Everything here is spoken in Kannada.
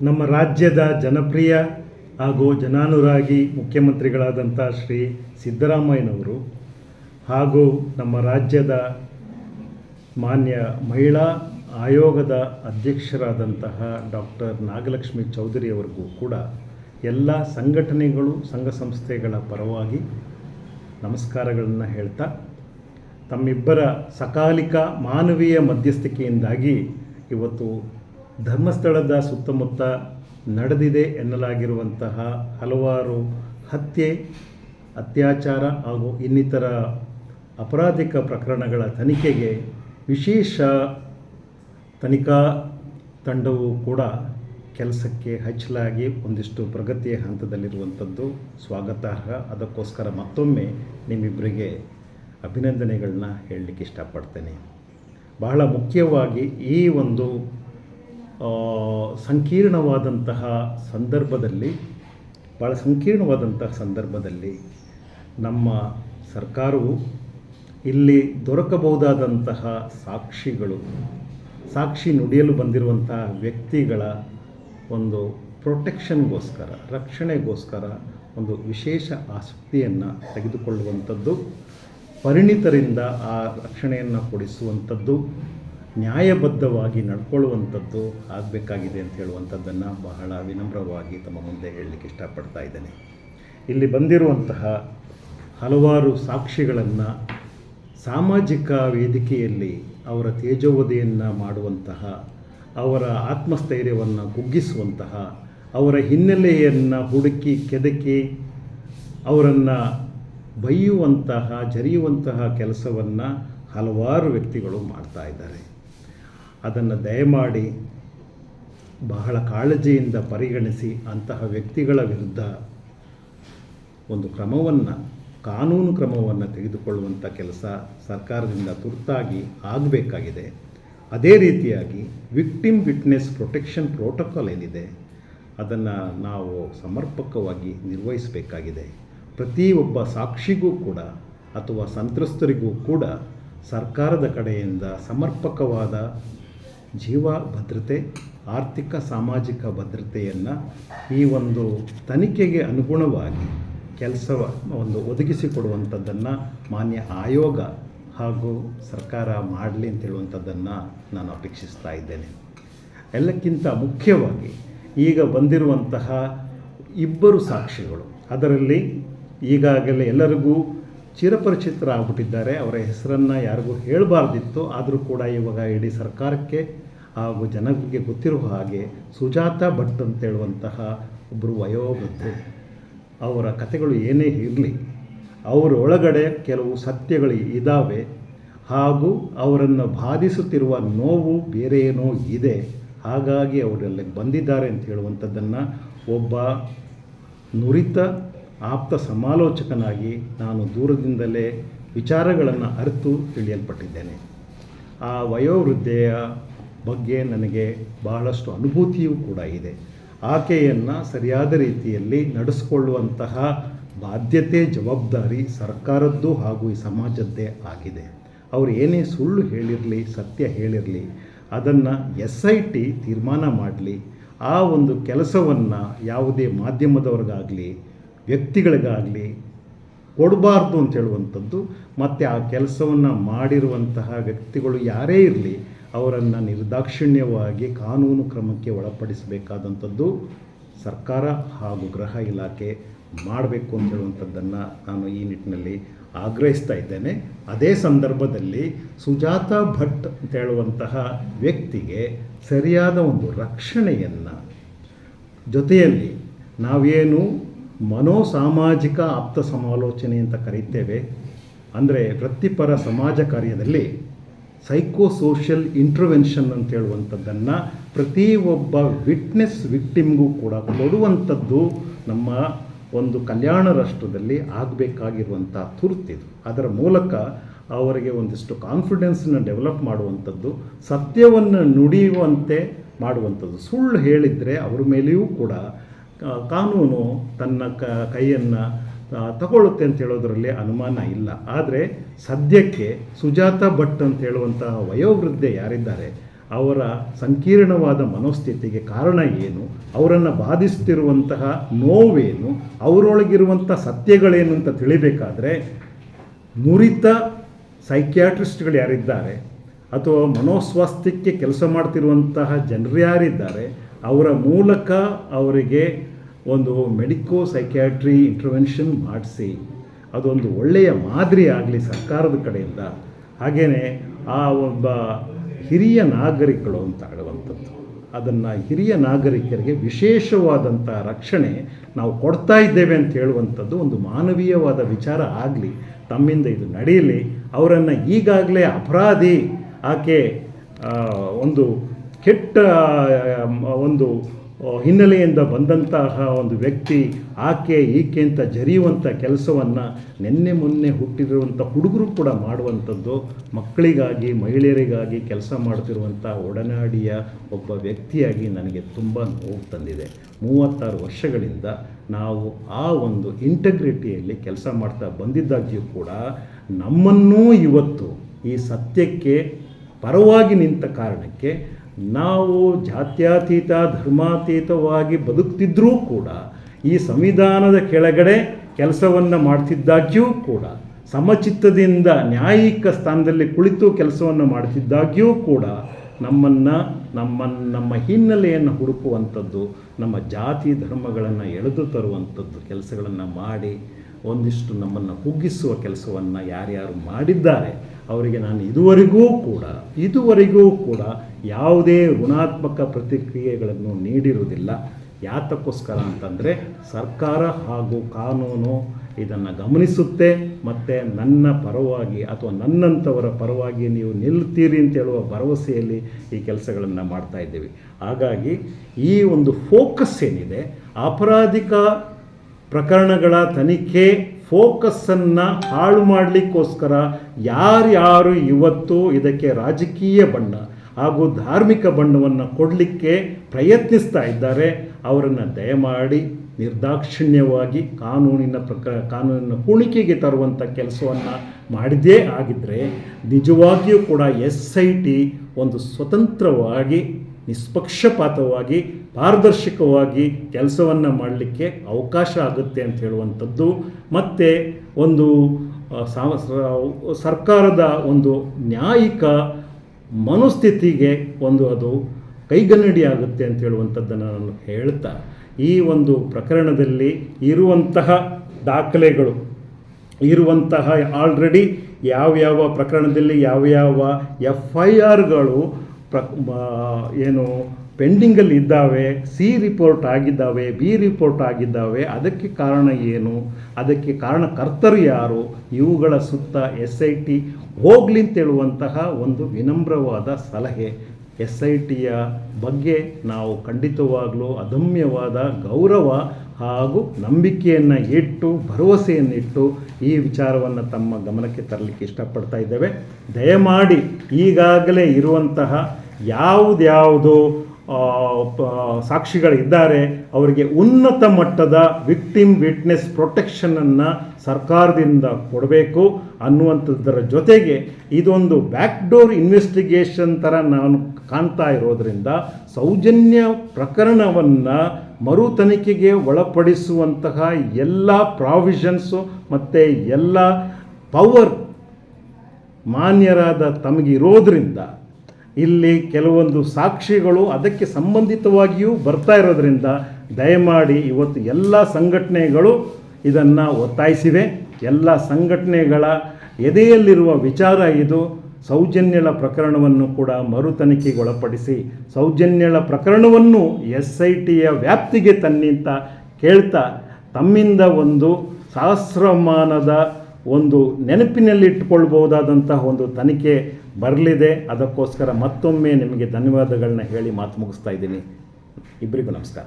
ನಮ್ಮ ರಾಜ್ಯದ ಜನಪ್ರಿಯ ಹಾಗೂ ಜನಾನುರಾಗಿ ಮುಖ್ಯಮಂತ್ರಿಗಳಾದಂಥ ಶ್ರೀ ಸಿದ್ದರಾಮಯ್ಯನವರು ಹಾಗೂ ನಮ್ಮ ರಾಜ್ಯದ ಮಾನ್ಯ ಮಹಿಳಾ ಆಯೋಗದ ಅಧ್ಯಕ್ಷರಾದಂತಹ ಡಾಕ್ಟರ್ ನಾಗಲಕ್ಷ್ಮಿ ಚೌಧರಿಯವರಿಗೂ ಕೂಡ ಎಲ್ಲ ಸಂಘಟನೆಗಳು, ಸಂಘ ಸಂಸ್ಥೆಗಳ ಪರವಾಗಿ ನಮಸ್ಕಾರಗಳನ್ನು ಹೇಳ್ತಾ, ತಮ್ಮಿಬ್ಬರ ಸಕಾಲಿಕ ಮಾನವೀಯ ಮಧ್ಯಸ್ಥಿಕೆಯಿಂದಾಗಿ ಇವತ್ತು ಧರ್ಮಸ್ಥಳದ ಸುತ್ತಮುತ್ತ ನಡೆದಿದೆ ಎನ್ನಲಾಗಿರುವಂತಹ ಹಲವಾರು ಹತ್ಯೆ, ಅತ್ಯಾಚಾರ ಹಾಗೂ ಇನ್ನಿತರ ಅಪರಾಧಿಕ ಪ್ರಕರಣಗಳ ತನಿಖೆಗೆ ವಿಶೇಷ ತನಿಖಾ ತಂಡವು ಕೂಡ ಕೆಲಸಕ್ಕೆ ಹಚ್ಚಲಾಗಿ ಒಂದಿಷ್ಟು ಪ್ರಗತಿಯ ಹಂತದಲ್ಲಿರುವಂಥದ್ದು. ಸ್ವಾಗತಾರ್ಹ ಅದಕ್ಕೋಸ್ಕರ ಮತ್ತೊಮ್ಮೆ ನಿಮ್ಮಿಬ್ಬರಿಗೆ ಅಭಿನಂದನೆಗಳನ್ನ ಹೇಳಲಿಕ್ಕೆ ಇಷ್ಟಪಡ್ತೇನೆ. ಬಹಳ ಮುಖ್ಯವಾಗಿ ಈ ಒಂದು ಸಂಕೀರ್ಣವಾದಂತಹ ಸಂದರ್ಭದಲ್ಲಿ ಭಾಳ ಸಂಕೀರ್ಣವಾದಂತಹ ಸಂದರ್ಭದಲ್ಲಿ ನಮ್ಮ ಸರ್ಕಾರವು ಇಲ್ಲಿ ದೊರಕಬಹುದಾದಂತಹ ಸಾಕ್ಷಿಗಳು, ಸಾಕ್ಷಿ ನುಡಿಯಲು ಬಂದಿರುವಂತಹ ವ್ಯಕ್ತಿಗಳ ಒಂದು ಪ್ರೊಟೆಕ್ಷನ್ಗೋಸ್ಕರ, ರಕ್ಷಣೆಗೋಸ್ಕರ ಒಂದು ವಿಶೇಷ ಆಸಕ್ತಿಯನ್ನು ತೆಗೆದುಕೊಳ್ಳುವಂಥದ್ದು, ಪರಿಣಿತರಿಂದ ಆ ರಕ್ಷಣೆಯನ್ನು ಕೊಡಿಸುವಂಥದ್ದು ನ್ಯಾಯಬದ್ಧವಾಗಿ ನಡ್ಕೊಳ್ಳುವಂಥದ್ದು ಆಗಬೇಕಾಗಿದೆ ಅಂತ ಹೇಳುವಂಥದ್ದನ್ನು ಬಹಳ ವಿನಮ್ರವಾಗಿ ತಮ್ಮ ಮುಂದೆ ಹೇಳಲಿಕ್ಕೆ ಇಷ್ಟಪಡ್ತಾ ಇದ್ದೇನೆ. ಇಲ್ಲಿ ಬಂದಿರುವಂತಹ ಹಲವಾರು ಸಾಕ್ಷಿಗಳನ್ನು ಸಾಮಾಜಿಕ ವೇದಿಕೆಯಲ್ಲಿ ಅವರ ತೇಜೋವಧೆಯನ್ನು ಮಾಡುವಂತಹ, ಅವರ ಆತ್ಮಸ್ಥೈರ್ಯವನ್ನು ಕುಗ್ಗಿಸುವಂತಹ, ಅವರ ಹಿನ್ನೆಲೆಯನ್ನು ಹುಡುಕಿ ಕೆದಕಿ ಅವರನ್ನು ಬೈಯುವಂತಹ, ಜರಿಯುವಂತಹ ಕೆಲಸವನ್ನು ಹಲವಾರು ವ್ಯಕ್ತಿಗಳು ಮಾಡ್ತಾ ಇದ್ದಾರೆ. ಅದನ್ನು ದಯಮಾಡಿ ಬಹಳ ಕಾಳಜಿಯಿಂದ ಪರಿಗಣಿಸಿ ಅಂತಹ ವ್ಯಕ್ತಿಗಳ ವಿರುದ್ಧ ಒಂದು ಕ್ರಮವನ್ನು, ಕಾನೂನು ಕ್ರಮವನ್ನು ತೆಗೆದುಕೊಳ್ಳುವಂಥ ಕೆಲಸ ಸರ್ಕಾರದಿಂದ ತುರ್ತಾಗಿ ಆಗಬೇಕಾಗಿದೆ. ಅದೇ ರೀತಿಯಾಗಿ ವಿಕ್ಟಿಮ್ ವಿಟ್ನೆಸ್ ಪ್ರೊಟೆಕ್ಷನ್ ಪ್ರೋಟೋಕಾಲ್ ಏನಿದೆ, ಅದನ್ನು ನಾವು ಸಮರ್ಪಕವಾಗಿ ನಿರ್ವಹಿಸಬೇಕಾಗಿದೆ. ಪ್ರತಿಯೊಬ್ಬ ಸಾಕ್ಷಿಗೂ ಕೂಡ ಅಥವಾ ಸಂತ್ರಸ್ತರಿಗೂ ಕೂಡ ಸರ್ಕಾರದ ಕಡೆಯಿಂದ ಸಮರ್ಪಕವಾದ ಜೀವ ಭದ್ರತೆ, ಆರ್ಥಿಕ ಸಾಮಾಜಿಕ ಭದ್ರತೆಯನ್ನು ಈ ಒಂದು ತನಿಖೆಗೆ ಅನುಗುಣವಾಗಿ ಕೆಲಸ ಒಂದು ಒದಗಿಸಿಕೊಡುವಂಥದ್ದನ್ನು ಮಾನ್ಯ ಆಯೋಗ ಹಾಗೂ ಸರ್ಕಾರ ಮಾಡಲಿ ಅಂತ ಹೇಳುವಂಥದ್ದನ್ನು ನಾನು ಅಪೇಕ್ಷಿಸ್ತಾ ಇದ್ದೇನೆ. ಎಲ್ಲಕ್ಕಿಂತ ಮುಖ್ಯವಾಗಿ ಈಗ ಬಂದಿರುವಂತಹ ಇಬ್ಬರು ಸಾಕ್ಷಿಗಳು. ಅದರಲ್ಲಿ ಈಗಾಗಲೇ ಎಲ್ಲರಿಗೂ ಚಿರಪರಿಚಿತರಾಗ್ಬಿಟ್ಟಿದ್ದಾರೆ. ಅವರ ಹೆಸರನ್ನು ಯಾರಿಗೂ ಹೇಳಬಾರ್ದಿತ್ತು. ಆದರೂ ಕೂಡ ಇವಾಗ ಇಡೀ ಸರ್ಕಾರಕ್ಕೆ ಹಾಗೂ ಜನರಿಗೆ ಗೊತ್ತಿರುವ ಹಾಗೆ ಸುಜಾತ ಭಟ್ ಅಂತ ಹೇಳುವಂತಹ ಒಬ್ಬರು ವಯೋವೃದ್ಧರು ಅವರ ಕಥೆಗಳು ಏನೇ ಇರಲಿ, ಅವರೊಳಗಡೆ ಕೆಲವು ಸತ್ಯಗಳು ಇದ್ದಾವೆ ಹಾಗೂ ಅವರನ್ನು ಬಾಧಿಸುತ್ತಿರುವ ನೋವು ಬೇರೆ ಏನೋ ಇದೆ. ಹಾಗಾಗಿ ಅವರಲ್ಲಿ ಬಂದಿದ್ದಾರೆ ಅಂತ ಹೇಳುವಂಥದ್ದನ್ನು ಒಬ್ಬ ನುರಿತ ಆಪ್ತ ಸಮಾಲೋಚಕನಾಗಿ ನಾನು ದೂರದಿಂದಲೇ ವಿಚಾರಗಳನ್ನು ಅರಿತು ತಿಳಿಯಲ್ಪಟ್ಟಿದ್ದೇನೆ. ಆ ವಯೋವೃದ್ಧೆಯ ಬಗ್ಗೆ ನನಗೆ ಬಹಳಷ್ಟು ಅನುಭೂತಿಯೂ ಕೂಡ ಇದೆ. ಆಕೆಯನ್ನು ಸರಿಯಾದ ರೀತಿಯಲ್ಲಿ ನಡೆಸಿಕೊಳ್ಳುವಂತಹ ಬಾಧ್ಯತೆ, ಜವಾಬ್ದಾರಿ ಸರ್ಕಾರದ್ದು ಹಾಗೂ ಈ ಸಮಾಜದ್ದೇ ಆಗಿದೆ. ಅವರು ಏನೇ ಸುಳ್ಳು ಹೇಳಿರಲಿ, ಸತ್ಯ ಹೇಳಿರಲಿ, ಅದನ್ನು ಎಸ್ ಐ ಟಿ ತೀರ್ಮಾನ ಮಾಡಲಿ, ಆ ಒಂದು ಕೆಲಸವನ್ನು ಯಾವುದೇ ಮಾಧ್ಯಮದವ್ರಿಗಾಗಲಿ ವ್ಯಕ್ತಿಗಳಿಗಾಗಲಿ ಕೊಡಬಾರ್ದು ಅಂತ ಹೇಳುವಂಥದ್ದು, ಮತ್ತು ಆ ಕೆಲಸವನ್ನು ಮಾಡಿರುವಂತಹ ವ್ಯಕ್ತಿಗಳು ಯಾರೇ ಇರಲಿ, ಅವರನ್ನು ನಿರ್ದಾಕ್ಷಿಣ್ಯವಾಗಿ ಕಾನೂನು ಕ್ರಮಕ್ಕೆ ಒಳಪಡಿಸಬೇಕಾದಂಥದ್ದು ಸರ್ಕಾರ ಹಾಗೂ ಗೃಹ ಇಲಾಖೆ ಮಾಡಬೇಕು ಅಂತ ಹೇಳುವಂಥದ್ದನ್ನು ನಾನು ಈ ನಿಟ್ಟಿನಲ್ಲಿ ಆಗ್ರಹಿಸ್ತಾ ಇದ್ದೇನೆ. ಅದೇ ಸಂದರ್ಭದಲ್ಲಿ ಸುಜಾತ ಭಟ್ ಅಂತ ಹೇಳುವಂತಹ ವ್ಯಕ್ತಿಗೆ ಸರಿಯಾದ ಒಂದು ರಕ್ಷಣೆಯನ್ನು ಜೊತೆಯಲ್ಲಿ ನಾವೇನು ಮನೋಸಾಮಾಜಿಕ ಆಪ್ತ ಸಮಾಲೋಚನೆ ಅಂತ ಕರೀತೇವೆ. ಅಂದರೆ ವೃತ್ತಿಪರ ಸಮಾಜ ಕಾರ್ಯದಲ್ಲಿ ಸೈಕೋಸೋಷಿಯಲ್ ಇಂಟ್ರವೆನ್ಷನ್ ಅಂತ ಹೇಳುವಂಥದ್ದನ್ನು ಪ್ರತಿಯೊಬ್ಬ ವಿಟ್ನೆಸ್ ವಿಕ್ಟಿಮ್ಗೂ ಕೂಡ ಕೊಡುವಂಥದ್ದು ನಮ್ಮ ಒಂದು ಕಲ್ಯಾಣ ರಾಷ್ಟ್ರದಲ್ಲಿ ಆಗಬೇಕಾಗಿರುವಂಥ ತುರ್ತಿದು ಅದರ ಮೂಲಕ ಅವರಿಗೆ ಒಂದಿಷ್ಟು ಕಾನ್ಫಿಡೆನ್ಸನ್ನ ಡೆವಲಪ್ ಮಾಡುವಂಥದ್ದು, ಸತ್ಯವನ್ನು ನುಡಿಯುವಂತೆ ಮಾಡುವಂಥದ್ದು. ಸುಳ್ಳು ಹೇಳಿದರೆ ಅವ್ರ ಮೇಲೆಯೂ ಕೂಡ ಕಾನೂನು ತನ್ನ ಕ, ಕೈಯನ್ನು ತಗೊಳ್ಳುತ್ತೆ ಅಂತ ಹೇಳೋದರಲ್ಲಿ ಅನುಮಾನ ಇಲ್ಲ. ಆದರೆ ಸದ್ಯಕ್ಕೆ ಸುಜಾತ ಭಟ್ ಅಂತ ಹೇಳುವಂತಹ ವಯೋವೃದ್ಧೆ ಯಾರಿದ್ದಾರೆ, ಅವರ ಸಂಕೀರ್ಣವಾದ ಮನೋಸ್ಥಿತಿಗೆ ಕಾರಣ ಏನು, ಅವರನ್ನು ಬಾಧಿಸ್ತಿರುವಂತಹ ನೋವೇನು ಅವರೊಳಗಿರುವಂಥ ಸತ್ಯಗಳೇನು ಅಂತ ತಿಳಿಬೇಕಾದ್ರೆ, ನುರಿತ ಸೈಕ್ಯಾಟ್ರಿಸ್ಟ್ಗಳು ಯಾರಿದ್ದಾರೆ, ಅಥವಾ ಮನೋಸ್ವಾಸ್ಥ್ಯಕ್ಕೆ ಕೆಲಸ ಮಾಡ್ತಿರುವಂತಹ ಜನರು ಯಾರಿದ್ದಾರೆ ಅವರ ಮೂಲಕ ಅವರಿಗೆ ಒಂದು ಮೆಡಿಕೋ ಸೈಕ್ಯಾಟ್ರಿ ಇಂಟರ್ವೆನ್ಷನ್ ಮಾಡಿಸಿ, ಅದೊಂದು ಒಳ್ಳೆಯ ಮಾದರಿ ಆಗಲಿ ಸರ್ಕಾರದ ಕಡೆಯಿಂದ. ಹಾಗೆಯೇ ಆ ಒಬ್ಬ ಹಿರಿಯ ನಾಗರಿಕರು ಅಂತ ಆಗುವಂಥದ್ದು. ಅದನ್ನು ಹಿರಿಯ ನಾಗರಿಕರಿಗೆ ವಿಶೇಷವಾದಂಥ ರಕ್ಷಣೆ ನಾವು ಕೊಡ್ತಾ ಇದ್ದೇವೆ ಅಂತ ಹೇಳುವಂಥದ್ದು ಒಂದು ಮಾನವೀಯವಾದ ವಿಚಾರ ಆಗಲಿ, ತಮ್ಮಿಂದ ಇದು ನಡೆಯಲಿ. ಅವರನ್ನು ಈಗಾಗಲೇ ಅಪರಾಧಿ ಆಕೆ ಒಂದು ಕೆಟ್ಟ ಒಂದು ಹಿನ್ನೆಲೆಯಿಂದ ಬಂದಂತಹ ಒಂದು ವ್ಯಕ್ತಿ, ಆಕೆ, ಈಕೆ ಅಂತ ಜರಿಯುವಂಥ ಕೆಲಸವನ್ನು ನಿನ್ನೆ ಮೊನ್ನೆ ಹುಟ್ಟಿರುವಂಥ ಹುಡುಗರು ಕೂಡ ಮಾಡುವಂಥದ್ದು, ಮಕ್ಕಳಿಗಾಗಿ, ಮಹಿಳೆಯರಿಗಾಗಿ ಕೆಲಸ ಮಾಡ್ತಿರುವಂಥ ಒಡನಾಡಿಯ ಒಬ್ಬ ವ್ಯಕ್ತಿಯಾಗಿ ನನಗೆ ತುಂಬ ನೋವು ತಂದಿದೆ. ಮೂವತ್ತಾರು ವರ್ಷಗಳಿಂದ ನಾವು ಆ ಒಂದು ಇಂಟಗ್ರಿಟಿಯಲ್ಲಿ ಕೆಲಸ ಮಾಡ್ತಾ ಬಂದಿದ್ದಾಗ್ಯೂ ಕೂಡ ನಮ್ಮನ್ನೂ ಇವತ್ತು ಈ ಸತ್ಯಕ್ಕೆ ಪರವಾಗಿ ನಿಂತ ಕಾರಣಕ್ಕೆ ನಾವು ಜಾತ್ಯತೀತ, ಧರ್ಮಾತೀತವಾಗಿ ಬದುಕ್ತಿದ್ರೂ ಕೂಡ ಈ ಸಂವಿಧಾನದ ಕೆಳಗಡೆ ಕೆಲಸವನ್ನು ಮಾಡ್ತಿದ್ದಾಗ್ಯೂ ಕೂಡ, ಸಮಚಿತ್ತದಿಂದ ನ್ಯಾಯಿಕ ಸ್ಥಾನದಲ್ಲಿ ಕುಳಿತು ಕೆಲಸವನ್ನು ಮಾಡ್ತಿದ್ದಾಗ್ಯೂ ಕೂಡ ನಮ್ಮನ್ನು, ನಮ್ಮ ನಮ್ಮ ಹಿನ್ನೆಲೆಯನ್ನು ಹುಡುಕುವಂಥದ್ದು, ನಮ್ಮ ಜಾತಿ ಧರ್ಮಗಳನ್ನು ಎಳೆದು ತರುವಂಥದ್ದು ಕೆಲಸಗಳನ್ನು ಮಾಡಿ ಒಂದಿಷ್ಟು ನಮ್ಮನ್ನು ಕುಗ್ಗಿಸುವ ಕೆಲಸವನ್ನು ಯಾರ್ಯಾರು ಮಾಡಿದ್ದಾರೆ, ಅವರಿಗೆ ನಾನು ಇದುವರೆಗೂ ಕೂಡ ಇದುವರೆಗೂ ಕೂಡ ಯಾವುದೇ ಋಣಾತ್ಮಕ ಪ್ರತಿಕ್ರಿಯೆಗಳನ್ನು ನೀಡಿರುವುದಿಲ್ಲ. ಯಾತಕ್ಕೋಸ್ಕರ ಅಂತಂದರೆ ಸರ್ಕಾರ ಹಾಗೂ ಕಾನೂನು ಇದನ್ನು ಗಮನಿಸುತ್ತೆ, ಮತ್ತು ನನ್ನ ಪರವಾಗಿ ಅಥವಾ ನನ್ನಂಥವರ ಪರವಾಗಿ ನೀವು ನಿಲ್ತೀರಿ ಅಂತ ಹೇಳುವ ಭರವಸೆಯಲ್ಲಿ ಈ ಕೆಲಸಗಳನ್ನು ಮಾಡ್ತಾ ಇದ್ದೀವಿ. ಹಾಗಾಗಿ ಈ ಒಂದು ಫೋಕಸ್ ಏನಿದೆ, ಅಪರಾಧಿಕ ಪ್ರಕರಣಗಳ ತನಿಖೆ ಫೋಕಸ್ಸನ್ನು ಹಾಳು ಮಾಡಲಿಕ್ಕೋಸ್ಕರ ಯಾರ್ಯಾರು ಇವತ್ತು ಇದಕ್ಕೆ ರಾಜಕೀಯ ಬಣ್ಣ ಹಾಗೂ ಧಾರ್ಮಿಕ ಬಣ್ಣವನ್ನು ಕೊಡಲಿಕ್ಕೆ ಪ್ರಯತ್ನಿಸ್ತಾ ಇದ್ದಾರೆ, ಅವರನ್ನು ದಯಮಾಡಿ ನಿರ್ದಾಕ್ಷಿಣ್ಯವಾಗಿ ಕಾನೂನಿನ ಪ್ರಕ, ಕಾನೂನಿನ ಕುಣಿಕೆಗೆ ತರುವಂಥ ಕೆಲಸವನ್ನು ಮಾಡಿದ್ದೇ ಆಗಿದ್ದರೆ ನಿಜವಾಗಿಯೂ ಕೂಡ ಎಸ್ ಐ ಟಿ ಒಂದು ಸ್ವತಂತ್ರವಾಗಿ ನಿಷ್ಪಕ್ಷಪಾತವಾಗಿ, ಪಾರದರ್ಶಕವಾಗಿ ಕೆಲಸವನ್ನು ಮಾಡಲಿಕ್ಕೆ ಅವಕಾಶ ಆಗುತ್ತೆ ಅಂತ ಹೇಳುವಂಥದ್ದು. ಮತ್ತು ಒಂದು ಸರ್ಕಾರದ ಒಂದು ನ್ಯಾಯಿಕ ಮನಸ್ಥಿತಿಗೆ ಒಂದು ಅದು ಕೈಗನ್ನಡಿ ಆಗುತ್ತೆ ಅಂತ ಹೇಳುವಂಥದ್ದನ್ನು ನಾನು ಹೇಳ್ತಾ, ಈ ಒಂದು ಪ್ರಕರಣದಲ್ಲಿ ಇರುವಂತಹ ದಾಖಲೆಗಳು, ಇರುವಂತಹ ಆಲ್ರೆಡಿ ಯಾವ್ಯಾವ ಪ್ರಕರಣದಲ್ಲಿ ಯಾವ್ಯಾವ ಎಫ್ ಐ ಆರ್ಗಳು ಪ್ರ ಏನು ಪೆಂಡಿಂಗಲ್ಲಿ ಇದ್ದಾವೆ, ಸಿ ರಿಪೋರ್ಟ್ ಆಗಿದ್ದಾವೆ, ಬಿ ರಿಪೋರ್ಟ್ ಆಗಿದ್ದಾವೆ, ಅದಕ್ಕೆ ಕಾರಣ ಏನು? ಅದಕ್ಕೆ ಕಾರಣಕರ್ತರು ಯಾರು? ಇವುಗಳ ಸುತ್ತ ಎಸ್ ಐ ಟಿ ಹೋಗ್ಲಿ ಅಂತೇಳುವಂತಹ ಒಂದು ವಿನಮ್ರವಾದ ಸಲಹೆ. ಎಸ್ ಐ ಟಿಯ ಬಗ್ಗೆ ನಾವು ಖಂಡಿತವಾಗಲೂ ಅದಮ್ಯವಾದ ಗೌರವ ಹಾಗೂ ನಂಬಿಕೆಯನ್ನು ಇಟ್ಟು, ಭರವಸೆಯನ್ನಿಟ್ಟು ಈ ವಿಚಾರವನ್ನು ತಮ್ಮ ಗಮನಕ್ಕೆ ತರಲಿಕ್ಕೆ ಇಷ್ಟಪಡ್ತಾ ಇದ್ದೇವೆ. ದಯಮಾಡಿ ಈಗಾಗಲೇ ಇರುವಂತಹ ಯಾವುದ್ಯಾವುದು ಸಾಕ್ಷಿಗಳಿದ್ದಾರೆ, ಅವರಿಗೆ ಉನ್ನತ ಮಟ್ಟದ ವಿಕ್ಟಿಮ್ ವಿಟ್ನೆಸ್ ಪ್ರೊಟೆಕ್ಷನನ್ನು ಸರ್ಕಾರದಿಂದ ಕೊಡಬೇಕು ಅನ್ನುವಂಥದ್ದರ ಜೊತೆಗೆ ಇದೊಂದು ಬ್ಯಾಕ್ಡೋರ್ ಇನ್ವೆಸ್ಟಿಗೇಷನ್ ಥರ ನಾನು ಕಾಣ್ತಾ ಇರೋದರಿಂದ ಸೌಜನ್ಯ ಪ್ರಕರಣವನ್ನು ಮರು ತನಿಖೆಗೆ ಒಳಪಡಿಸುವಂತಹ ಎಲ್ಲ ಪ್ರಾವಿಷನ್ಸು ಮತ್ತು ಎಲ್ಲ ಪವರ್ ಮಾನ್ಯರಾದ ತಮಗಿರೋದ್ರಿಂದ ಇಲ್ಲಿ ಕೆಲವೊಂದು ಸಾಕ್ಷಿಗಳು ಅದಕ್ಕೆ ಸಂಬಂಧಿತವಾಗಿಯೂ ಬರ್ತಾ ಇರೋದರಿಂದ ದಯಮಾಡಿ ಇವತ್ತು ಎಲ್ಲ ಸಂಘಟನೆಗಳು ಇದನ್ನು ಒತ್ತಾಯಿಸಿವೆ. ಎಲ್ಲ ಸಂಘಟನೆಗಳ ಎದೆಯಲ್ಲಿರುವ ವಿಚಾರ ಇದು. ಸೌಜನ್ಯಳ ಪ್ರಕರಣವನ್ನು ಕೂಡ ಮರು ತನಿಖೆಗೊಳಪಡಿಸಿ ಸೌಜನ್ಯಳ ಪ್ರಕರಣವನ್ನು ಎಸ್ ಐ ಟಿಯ ವ್ಯಾಪ್ತಿಗೆ ತನ್ನಿಂತ ಕೇಳ್ತಾ ತಮ್ಮಿಂದ ಒಂದು ಸಹಸ್ರಮಾನದ ಒಂದು ನೆನಪಿನಲ್ಲಿಟ್ಟುಕೊಳ್ಬಹುದಾದಂತಹ ಒಂದು ತನಿಖೆ ಬರಲಿದೆ. ಅದಕ್ಕೋಸ್ಕರ ಮತ್ತೊಮ್ಮೆ ನಿಮಗೆ ಧನ್ಯವಾದಗಳನ್ನ ಹೇಳಿ ಮಾತು ಮುಗಿಸ್ತಾ ಇದ್ದೀನಿ. ಇಬ್ಬರಿಗೂ ನಮಸ್ಕಾರ.